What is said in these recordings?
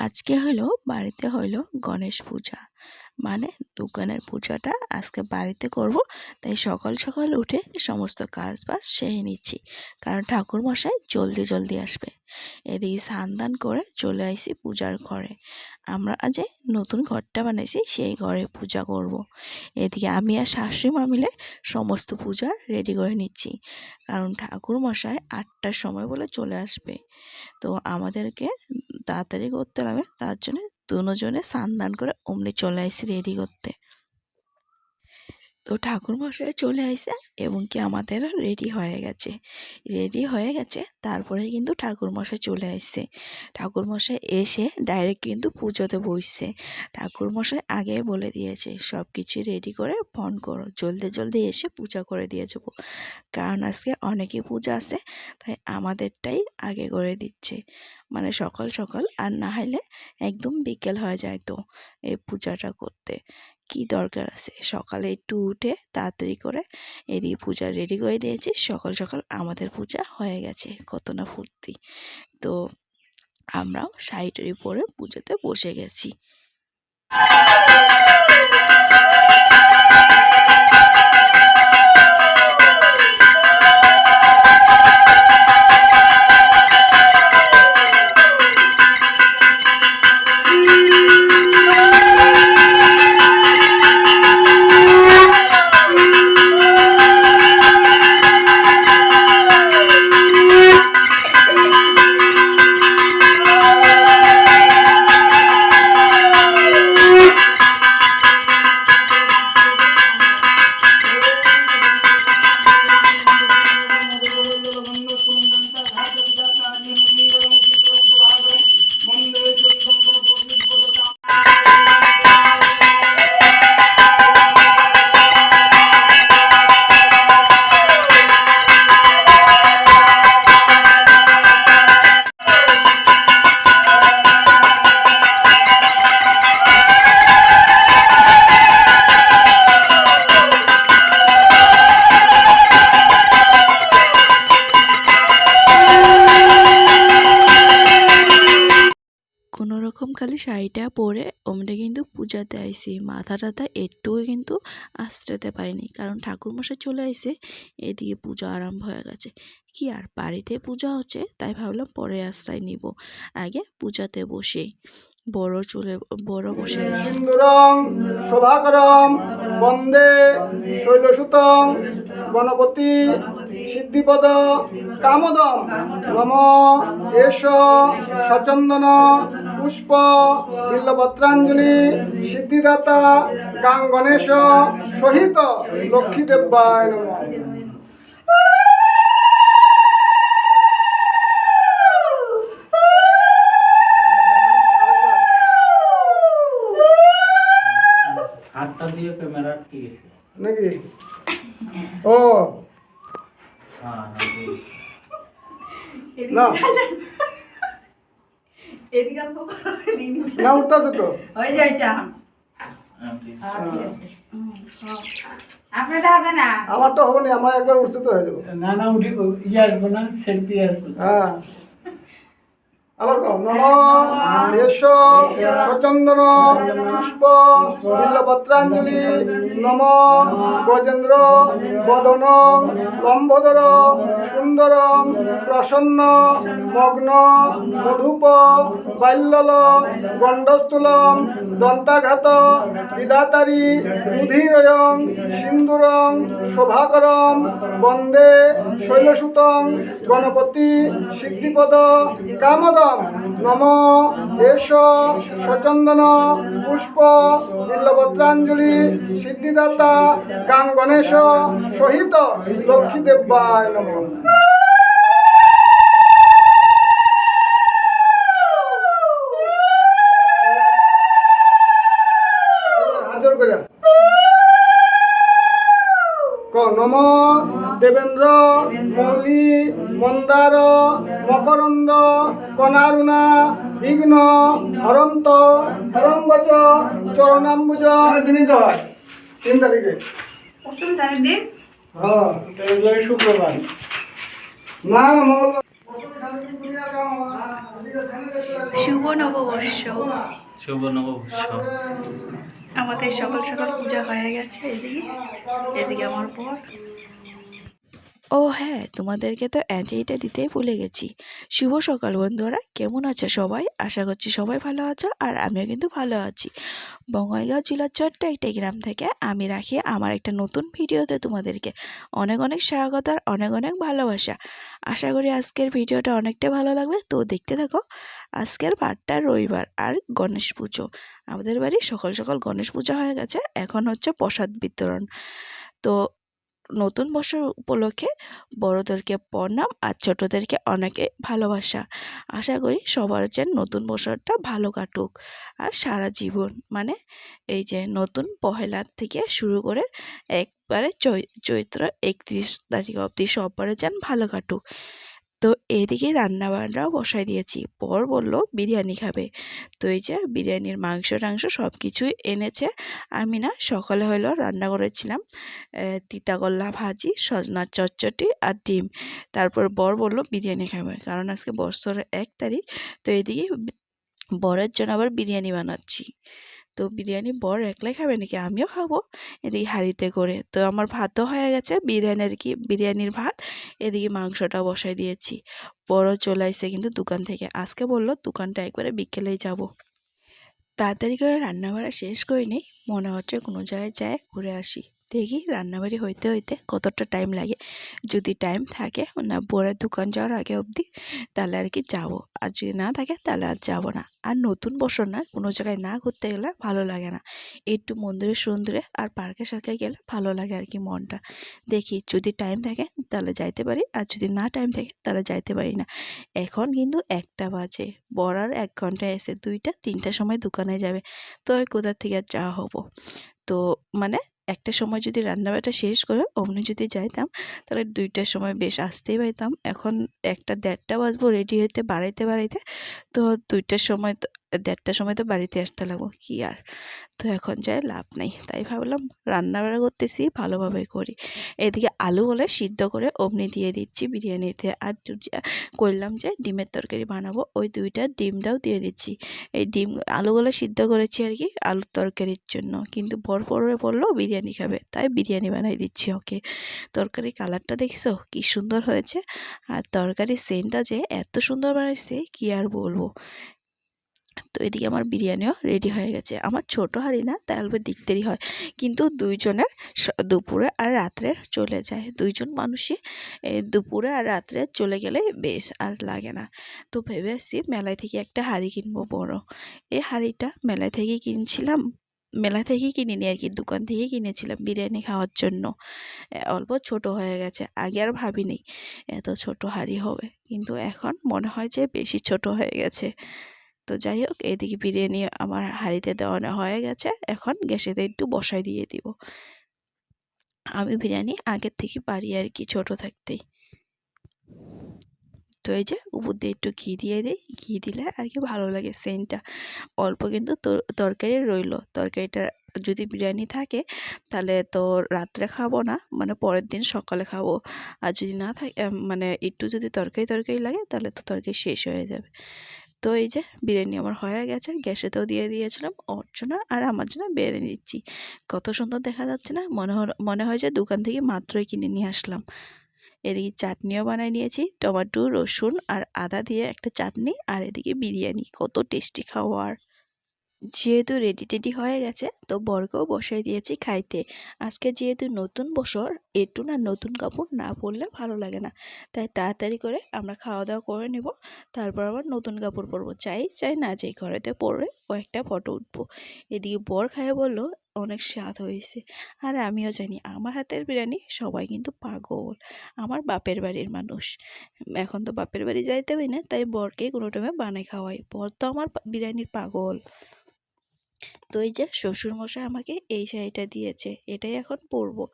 আজকে হলো বাড়িতে হলো গণেশ পূজা। মানে দোকানের পূজাটা আজকে বাড়িতে করব। তাই সকাল সকাল উঠে সমস্ত কাজ বাজ সেরে নিচ্ছি। কারণ ঠাকুর মশাই জলদি জলদি আসবে। এদিকে স্নান দান করে চলে আসি পূজার ঘরে। আমরা আজ নতুন ঘরটা বানাইছি সেই ঘরে পূজা করব। এদিকে আমি আর শাশুড়ি মা মিলে সমস্ত পূজা রেডি করে নিচ্ছি। কারণ ঠাকুর মশাই আটটার সময় বলে চলে আসবে। তো আমাদেরকে তাড়াতাড়ি করতে লাগে তার জন্য দুজনে স্নান দান করে অমনি চলে আসি রেডি করতে। তো ঠাকুর মশাই চলে আসে এবং কি আমাদের রেডি হয়ে গেছে। রেডি হয়ে গেছে, তারপরে কিন্তু ঠাকুর মশাই চলে আসছে ঠাকুর মশাই এসে ডাইরেক্ট কিন্তু পুজোতে বসছে। ঠাকুর মশাই আগে বলে দিয়েছে সব কিছু রেডি করে ফোন করো। জলদি জলদি এসে পূজা করে দিয়ে যাব। কারণ আজকে অনেকই পূজা আছে, তাই আমাদেরটাই আগে করে দিচ্ছে। মানে সকাল সকাল আর না হলে একদম বিকেল হয়ে যায় তো এই পূজাটা করতে। কি দরকার আছে? সকালে একটু উঠে তাড়াতাড়ি করে এদিকে পূজা রেডি করে দিয়েছি। সকাল সকাল আমাদের পূজা হয়ে গেছে। কত না ফুর্তি। তো আমরাও শাড়ি টাড়ি পরে পুজোতে বসে গেছি। পূজাতে আইসি মাথা টাথা একটুও কিন্তু আশ্রাতে পারিনি। কারণ ঠাকুরমশাই চলে আইসে এদিকে পূজা আরম্ভ হয়ে গেছে। কি আর বাড়িতে পূজা হচ্ছে তাই ভাবলাম পরে আশ্রয় নিব। আগে পূজাতে বসে। বড় চলে বড় বসে শোভাকরম বন্দে শৈলসুতং গণপতি সিদ্ধিপদ কামদম নম এষ সচন্দন পুষ্প বিল্লপত্রাঞ্জলি সিদ্ধিদাতা গাং গণেশ সহিত লক্ষ্মীদেবায় নম। হাতটা দিয়ে ক্যামেরা আটকে গেছে নাকি? ও। হ্যাঁ না। এদিকে করো, না উঠতেছে তো। হয়ে যাইছে এখন। আপনাদের হাতে না? তো হবে না আমার একবার উঠছে তো হয়ে যাবে। না না উঠি ইয়ে আসব না সেলফি আসব। হ্যাঁ। আবার কম নম এস সচন্দন পুষ্প বিল্লপত্রাঞ্জলি নম গজেন্দ্র বদন লম্বোদর সুন্দর প্রসন্ন মগ্ন মধুপ বাল্যল গণ্ডস্থূলম দন্তাঘাত বিদাতারি রুধিরয়ং সিন্দুরং শোভাকরম বন্দে শৈলসুতং গণপতি সিদ্ধিপদ কামদম নম। এষ সচন্দন। পুষ্প। বিল্লভদ্রাঞ্জলি সিদ্ধিদাতা। গান গণেশ। সহিত লক্ষ্মীদেব্বায় নম। ক নম দেবেন্দ্র মৌলি মন্দার মকরন্দ কনারুণা বিঘ্ন হরন্ত হরম্বচ চরণাম্বুজ। দিনই তো হয়। তিন তারিখে। অষ্টম চারের দিন হ্যাঁ শুক্রবার। না না মঙ্গলবার। শুভ নববর্ষ। শুভ নববর্ষ। আমাদের সকাল সকাল পূজা হয়ে গেছে এদিকে। এদিকে আমার পর ও হ্যাঁ তোমাদেরকে তো অ্যান্টিটা দিতেই ভুলে গেছি। শুভ সকাল বন্ধুরা, কেমন আছো সবাই? আশা করছি সবাই ভালো আছো আর আমিও কিন্তু ভালো আছি। বঙ্গাইগাঁও জেলার ছোট্ট একটা গ্রাম থেকে আমি রাখি আমার একটা নতুন ভিডিওতে তোমাদেরকে। অনেক অনেক স্বাগত আর অনেক অনেক ভালোবাসা। আশা করি আজকের ভিডিওটা অনেকটা ভালো লাগবে। তো দেখতে থাকো, আজকের বারটা রবিবার আর গণেশ পুজো। আমাদের বাড়ি সকাল সকাল গণেশ পুজো হয়ে গেছে, এখন হচ্ছে প্রসাদ বিতরণ। তো নতুন বছর উপলক্ষে বড়দেরকে প্রণাম আর ছোটদেরকে অনেকে ভালোবাসা। আশা করি সবার যেন নতুন বছরটা ভালো কাটুক। আর সারা জীবন মানে এই যে নতুন পহেলার থেকে শুরু করে একবারে চৈত্র একত্রিশ তারিখ অবধি সবারে যেন ভালো কাটুক। তো এদিকে রান্নাবান্নাও বসাই দিয়েছি। পর বলল বিরিয়ানি খাবে। তো এই যে বিরিয়ানির মাংস টাংস সব কিছুই এনেছে। আমি না সকালে হলো রান্না করেছিলাম আহ, তিতাকল্লা ভাজি সজনার চচ্চটি আর ডিম। তারপর বর বলল বিরিয়ানি খাবে। কারণ আজকে বছরের এক তারিখ তো এদিকে বরের জন্য আবার বিরিয়ানি বানাচ্ছি। তো বিরিয়ানি বর একলাই খাবে নাকি আমিও খাব? এদিকে হাঁড়িতে করে। তো আমার ভাতও হয়ে গেছে বিরিয়ানির কি, বিরিয়ানির ভাত। এদিকে মাংসটা বসাই দিয়েছি। বড় চলে আসছে কিন্তু দোকান থেকে। আজকে বলল দোকানটা একবারে বিকেলেই যাব। তাড়াতাড়ি করে রান্নাবাড়া শেষ করে নেই মনে হচ্ছে কোনো জায়গায় যায়, ঘুরে আসি। দেখি রান্নাবাড়ি হইতে হইতে কতটা টাইম লাগে। যদি টাইম থাকে, না বড়ের দোকান যাওয়ার আগে অবধি, তাহলে আর কি যাব। আর যদি না থাকে, তাহলে আর যাব না। আর নতুন বছর না কোনো জায়গায় না ঘুরতে গেলে ভালো লাগে না। একটু মন্দিরে সুন্দরে আর পার্কে সার্কে গেলে ভালো লাগে আর কি মনটা। দেখি যদি টাইম থাকে, তাহলে যাইতে পারি। আর যদি না টাইম থাকে, তাহলে যাইতে পারি না। এখন কিন্তু একটা বাজে। বড়ার এক ঘন্টায় এসে দুইটা, তিনটার সময় দোকানে যাবে। তো আর কোথা থেকে আর যাওয়া হব? তো মানে একটা সময় যদি রান্নাবাটা শেষ করে অমনি যদি যাইতাম, তাহলে দুইটার সময় বেশ আসতেই পাইতাম। এখন একটা দেড়টা বাজবো রেডি হইতে, বাড়াইতে বাড়াইতে, তো দুইটার সময় দেড়টার সময় তো বাড়িতে আসতে লাগবো, কি আর? তো এখন যাই লাভ নেই, তাই ভাবলাম রান্নাবাড়া করতেছি, ভালোভাবে করি। এদিকে আলু হলে সিদ্ধ করে অমনি দিয়ে দিচ্ছি বিরিয়ানিতে। আর করলাম যে ডিমের তরকারি বানাবো, ওই দুইটা ডিমটাও দিয়ে দিচ্ছি। এই ডিম আলুগুলো সিদ্ধ করেছি আর কি, আলুর তরকারির জন্য। কিন্তু বর পরে বলল বিরিয়ানি খাবে, তাই বিরিয়ানি বানাই দিচ্ছি ওকে। তরকারি কালারটা দেখেছ? কি সুন্দর হয়েছে। আর তরকারির সেন্টটা যে এত সুন্দর বানাইছে, কি আর বলব? তো এদিকে আমার বিরিয়ানিও রেডি হয়ে গেছে। আমার ছোট হাঁড়ি না, তাই অল্প দিক হয়। কিন্তু দুইজনের দুপুরে আর রাত্রে চলে যায়। দুইজন মানুষই দুপুরে আর রাত্রে চলে গেলে বেশ আর লাগে না। তো ভেবে আসছি মেলায় থেকে একটা হাঁড়ি কিনবো বড়। এই হাঁড়িটা মেলায় থেকে কিনছিলাম মেলা থেকেই কিনিনি আর কি, দোকান থেকেই কিনেছিলাম বিরিয়ানি খাওয়ার জন্য। অল্প ছোট হয়ে গেছে, আগে আর ভাবিনি। এত ছোট হাঁড়ি হবে, কিন্তু এখন মনে হয় যে বেশি ছোট হয়ে গেছে। তো যাই হোক এইদিকে বিরিয়ানি আমার হাঁড়িতে দেওয়ানো হয়ে গেছে। এখন গ্যাসেতে একটু বসাই দিয়ে দিব। আমি বিরিয়ানি আগের থেকে পারি আর কি, ছোট থাকতেই। তো এই যে উপর দিয়ে একটু ঘি দিয়ে দিই। ঘি দিলে আর কি ভালো লাগে সেন্টটা। অল্প কিন্তু তরকারি রইল। তরকারিটা যদি বিরিয়ানি থাকে, তাহলে তো রাত্রে খাব না মানে পরের দিন সকালে খাব। আর যদি না থাকে মানে একটু যদি তরকারি তরকারি লাগে, তাহলে তো তরকারি শেষ হয়ে যাবে। তো এই যে বিরিয়ানি আমার হয়ে গেছে গ্যাসেতেও দিয়ে দিয়েছিলাম জন্য আর আমার জন্য বেড়ে নিচ্ছি। কত সুন্দর দেখা যাচ্ছে না? মনে মনে হয় যে দোকান থেকে মাত্রই কিনে নিয়ে আসলাম। এদিকে চাটনিও বানাই নিয়েছি, টমেটো, রসুন আর আদা দিয়ে একটা চাটনি, আর এদিকে বিরিয়ানি, কত টেস্টি খাওয়ার। যেহেতু রেডি টেডি হয়ে গেছে, তো বরকেও বসাই দিয়েছি খাইতে। আজকে যেহেতু নতুন বছর একটু না নতুন কাপড় না পরলে ভালো লাগে না। তাই তাড়াতাড়ি করে আমরা খাওয়া দাওয়া করে নেব, তারপর আবার নতুন কাপড় পরবো। চাই চাই না চাই ঘরেতে পরে কয়েকটা ফটো উঠবো। এদিকে বর খায় বলল, অনেক স্বাদ হয়েছে। আর আমিও জানি, আমার হাতের বিরিয়ানি সবাই কিন্তু পাগল, আমার বাপের বাড়ির মানুষ। এখন তো বাপের বাড়ি যাইতে হয় না, তাই বরকে কোনো টাইমে বানাই খাওয়াই। বর তো আমার বিরিয়ানির পাগল। তো এই যে শ্বশুরমশাই আমাকে এই শাড়িটা দিয়েছে, এটাই এখন পরবো।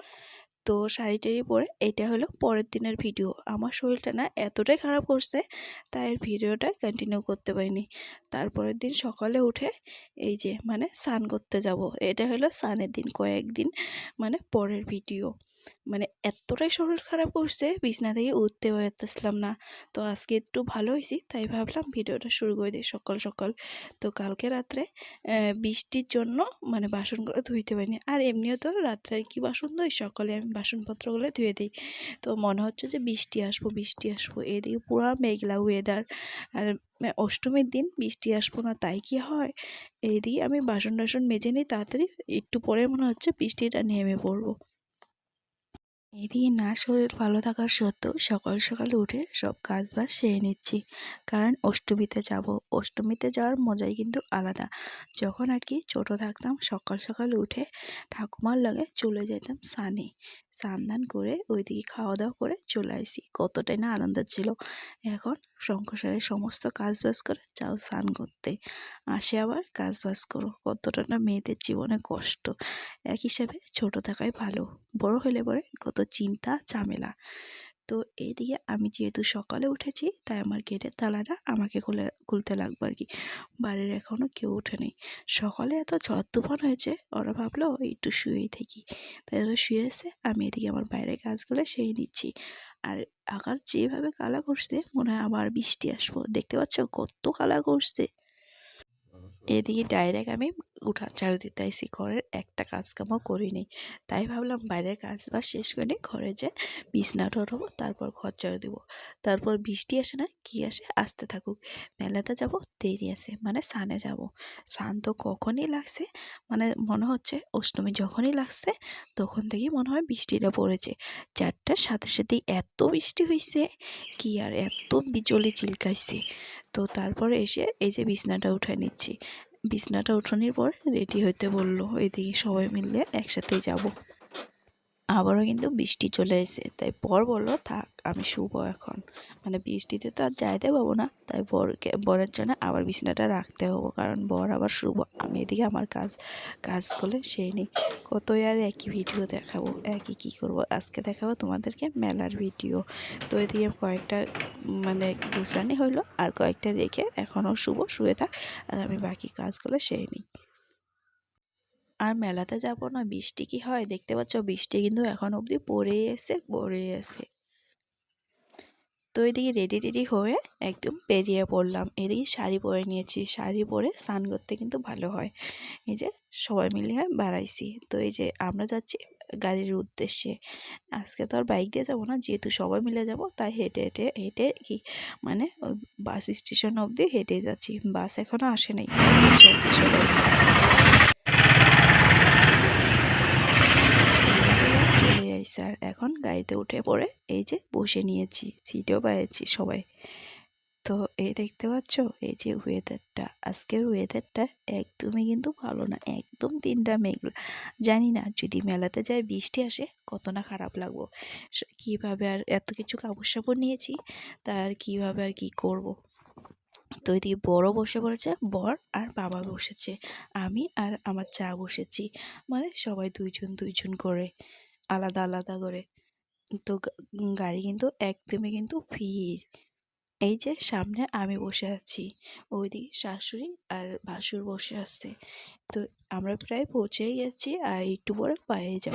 তো শাড়ি পরে এটা হলো পরের দিনের ভিডিও। আমার শরীরটা না এতটাই খারাপ করছে, তাই এর ভিডিওটা কন্টিনিউ করতে পারিনি। তারপরের দিন সকালে উঠে এই যে মানে স্নান করতে যাব। এটা হলো স্নানের দিন, কয়েকদিন মানে পরের ভিডিও। মানে এতটাই শরীর খারাপ করছে, বিছনা থেকে উঠতে পারতেছিলাম না। তো আজকে একটু ভালো হয়েছি, তাই ভাবলাম ভিডিওটা শুরু করে দিই সকাল সকাল। তো কালকে রাত্রে বৃষ্টির জন্য মানে বাসনগুলো ধুইতে পারিনি। আর এমনিও তো রাত্রে আর কি বাসন ধুই, সকালে আমি বাসনপত্রগুলো ধুয়ে দিই। তো মনে হচ্ছে যে বৃষ্টি আসব বৃষ্টি আসব, এদিকে পুরো মেঘলা ওয়েদার আর অষ্টমীর দিন বৃষ্টি আসব না, তাই কি হয়? এইদিকে আমি বাসন টাসন মেজে নিই, তাড়াতাড়ি একটু পরে মনে হচ্ছে বৃষ্টিটা নেমে পড়ব। এদিকে না শরীর ভালো থাকার সত্ত্বেও সকাল সকাল উঠে সব কাজ বাজ সেরে নিচ্ছি। কারণ অষ্টমীতে যাব। অষ্টমীতে যাওয়ার মজাই কিন্তু আলাদা। যখন আর কি ছোটো থাকতাম, সকাল সকাল উঠে ঠাকুমার লগে চলে যেতাম সানে স্নান করে ওইদিকে খাওয়া দাওয়া করে চলে আসি কতটাই না আনন্দ ছিল। এখন সংসারের সমস্ত কাজ বাজ করে যাও স্নান করতে। আসে আবার কাজ বাজ করো। কতটা না মেয়েদের জীবনে কষ্ট। এক হিসাবে ছোট থাকাই ভালো। বড় হলে পরে কত চিন্তা, ঝামেলা। তো এইদিকে আমি যেহেতু সকালে উঠেছি, তাই আমার গেটের তালাটা আমাকে খুলে, খুলতে লাগবে আর কি। বাড়ির এখনও কেউ ওঠে নেই। সকালে এত ঝড় তুফান হয়েছে, ওরা ভাবলো একটু শুয়েই থাকি। তাই ওরা শুয়ে এসে আমি এদিকে আমার বাইরের কাজগুলো সেই নিচ্ছি। আর আকাশ যেভাবে কালা করছে মনে হয় আবার বৃষ্টি আসব। দেখতে পাচ্ছ কত কালা করছে এদিকে ডাইরেক্ট আমি উঠান ঝাড়ু দিতে আইসি ঘরের একটা কাজ কামও করিনি। তাই ভাবলাম বাইরের কাজ বাজ শেষ করে ঘরে যে বিছনাটা উঠাবো তারপর ঘর ঝাড়ু দেবো। তারপর বৃষ্টি আসে না, কি আসে আসতে থাকুক। মেলাতে যাব, দেরি আছে মানে সানে যাব। সান তো কখনই লাগছে মানে মনে হচ্ছে অষ্টমী যখনই লাগছে, তখন থেকেই মনে হয় বৃষ্টিটা পড়েছে। চারটার সাথে সাথেই এত বৃষ্টি হয়েছে কি আর এত বিজলি চিলকাইছে। তো তারপরে এসে এই যে বিছনাটা উঠায় নিচ্ছি। বিছনাটা উঠানোর পর রেডি হইতে বলল এদিকে সবাই মিলে একসাথেই যাব। আবারও কিন্তু বৃষ্টি চলে এসে তাই বর বলল, থাক, আমি শুভ এখন। মানে বৃষ্টিতে তো আর যাইতে পাবো না, তাই বরকে, বরের জন্য আবার বিছনাটা রাখতে হব, কারণ বর আবার শুভ আমি এদিকে আমার কাজ কাজ করলে সেই নেই। কতই আর একই ভিডিও দেখাবো, একই কী করব? আজকে দেখাবো তোমাদেরকে মেলার ভিডিও। তো এদিকে কয়েকটা মানে গুছানি হইল, আর কয়েকটা রেখে এখনও শুভ শুয়ে থাক, আর আমি বাকি কাজগুলো সেরে নিই। আর মেলাতে যাব না, বৃষ্টি কি হয়? দেখতে পাচ্ছ বৃষ্টি কিন্তু এখন অবধি পড়েই এসে পড়েই আছে তো এদিকে রেডি রেডি হয়ে একদম বেরিয়ে পড়লাম। এদিকে শাড়ি পরে নিয়েছি। শাড়ি পরে স্নান করতে কিন্তু ভালো হয়। এই যে সবাই মিলে বাড়াইছি। তো এই যে আমরা যাচ্ছি গাড়ির উদ্দেশ্যে। আজকে তো আর বাইক দিয়ে যাব না, যেহেতু সবাই মিলে যাব, তাই হেঁটে হেঁটে হেঁটে কি মানে বাস স্টেশন অবধি হেঁটে যাচ্ছি। বাস এখনও আসে নাই সবাই চলে যাই স্যার, এখন গাড়িতে উঠে পড়ে এই যে বসে নিয়েছি, সিটও পেয়েছি সবাই। তো এই দেখতে পাচ্ছ, এই যে ওয়েদারটা আজকের ওয়েদারটা একদমই কিন্তু ভালো না, একদম তিনটা মেঘলা। জানি না, যদি মেলাতে যায় বৃষ্টি আসে কত না খারাপ লাগবো। কীভাবে আর এত কিছু কাপড় সাপড় নিয়েছি তার কীভাবে আর কি করব। তো এদিকে বড় বসে পড়েছে, বর আর বাবা বসেছে, আমি আর আমার চা বসেছি মানে সবাই দুইজন দুইজন করে। আলাদা আলাদা করে। তো গাড়ি কিন্তু একদমই কিন্তু ভিড়। এই যে সামনে আমি বসে আছি, ওইদিকে শাশুড়ি আর ভাসুর বসে আছে। তো আমরা প্রায় পৌঁছেই গেছি আর একটু পরে পায়ে যাব।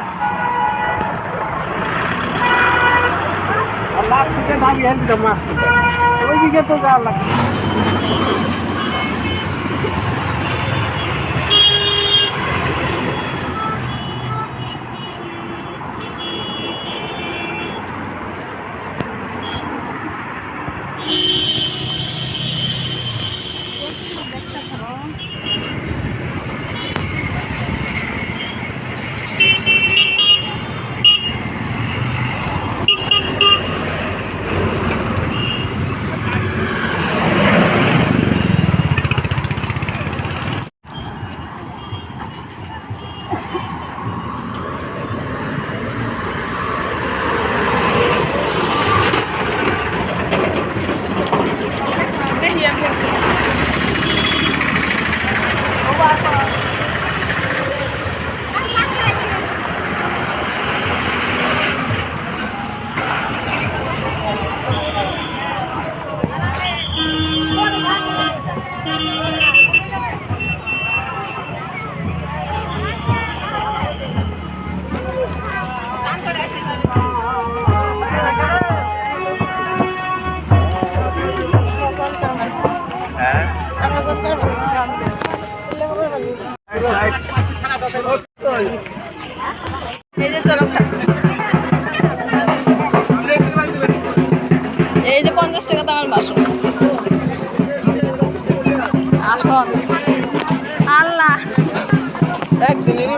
লাখ থেকে দাবি হেল্প দিতাম মাছ ওইদিকে তো যা লাখ পঞ্চাশ টাকা দামের বাসন। আসন। আল্লাহ। একদিনেরই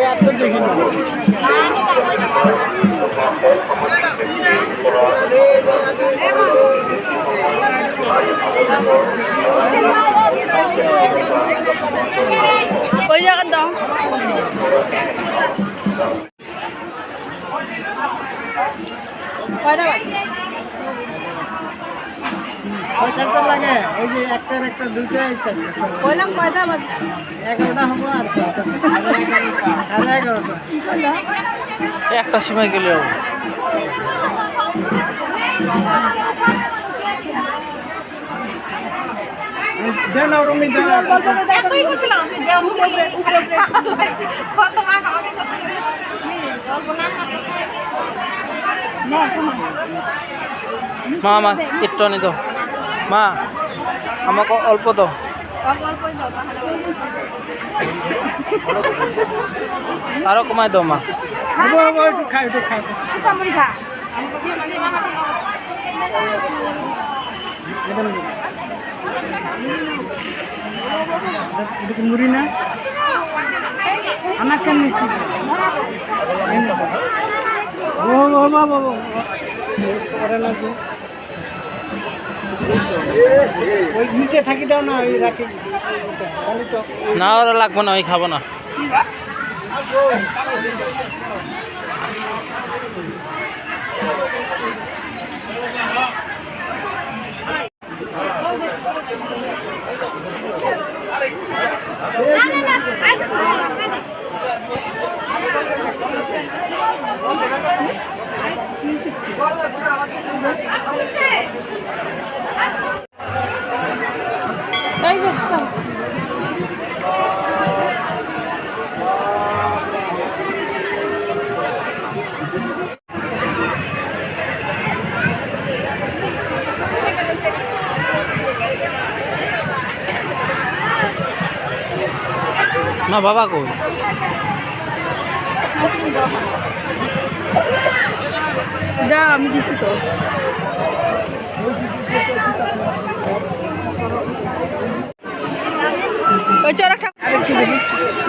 আর তো ওই জায়গার দাও কয়টা লাগে। এই যে একটার একটা দুইটা আছে বললাম কয়টা বাজে? এগারোটা হব আর? সাড়ে এগারোটা। একটা সময় গেলে হবে দেন আর আমি দেন মা মা একটু দাও। মা আমাকে অল্প দাও। আরও কমাই দাও মা। খাই একটু খাই। এটা মুড়ি না আমার কেন মিষ্টি ও বাবা করে না ওই নিচে থাকি দাও না ওই না ওরা লাগবে না আমি খাব না এই যে না বাবা কই? যা আমি দিচ্ছি তো। ওই চোরা ঠাকুর